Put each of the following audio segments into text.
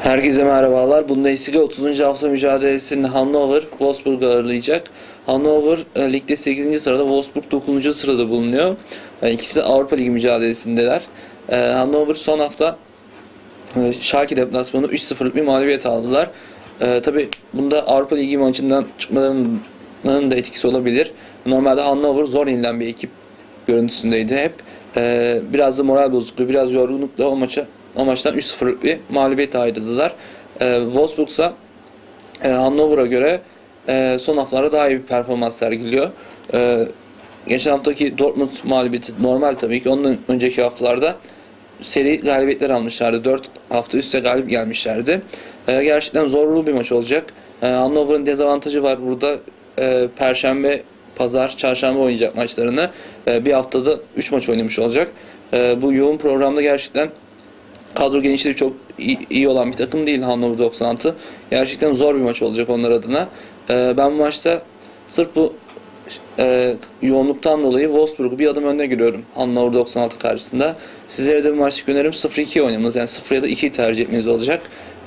Herkese merhabalar. Bundesliga 30. hafta mücadelesinde Hannover Wolfsburg ağırlayacak. Hannover e, ligde 8. sırada, Wolfsburg 9. sırada bulunuyor. E, İkisi de Avrupa Ligi mücadelesinde E, Hannover son hafta Schalke deplasmanı 3-0'lık bir mağlubiyet aldılar. Tabi bunda Avrupa Ligi maçından çıkmalarının da etkisi olabilir. Normalde Hannover zor yenilen bir ekip görüntüsündeydi hep. E, biraz da moral bozukluğu, biraz yorgunlukla o maça o maçtan 3-0'lık bir mağlubiyet ayrıldılar. E, Wolfsburg ise e, Hannover'a göre e, son haftalarda daha iyi bir performans sergiliyor. E, geçen haftaki Dortmund mağlubiyeti normal tabii ki. Ondan önceki haftalarda seri galibiyetler almışlardı. 4 hafta üstte galip gelmişlerdi. E, gerçekten zorlu bir maç olacak. E, Hannover'ın dezavantajı var burada. E, Perşembe, Pazar, Çarşamba oynayacak maçlarını. E, bir haftada 3 maç oynamış olacak. E, bu yoğun programda gerçekten kadro genişliği çok iyi, olan bir takım değil Hannover 96. Gerçekten zor bir maç olacak onlar adına. Ee, ben bu maçta sırf bu e, yoğunluktan dolayı Wolfsburg'u bir adım önde görüyorum Hannover 96 karşısında. Sizlere de bu maçlık önerim 0-2 oynamanız. Yani 0 ya da 2'yi tercih etmeniz olacak.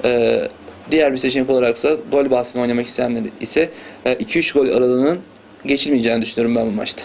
Ee, diğer bir seçenek olaraksa gol bahsini oynamak isteyenler ise 2-3 gol aralığının geçilmeyeceğini düşünüyorum ben bu maçta.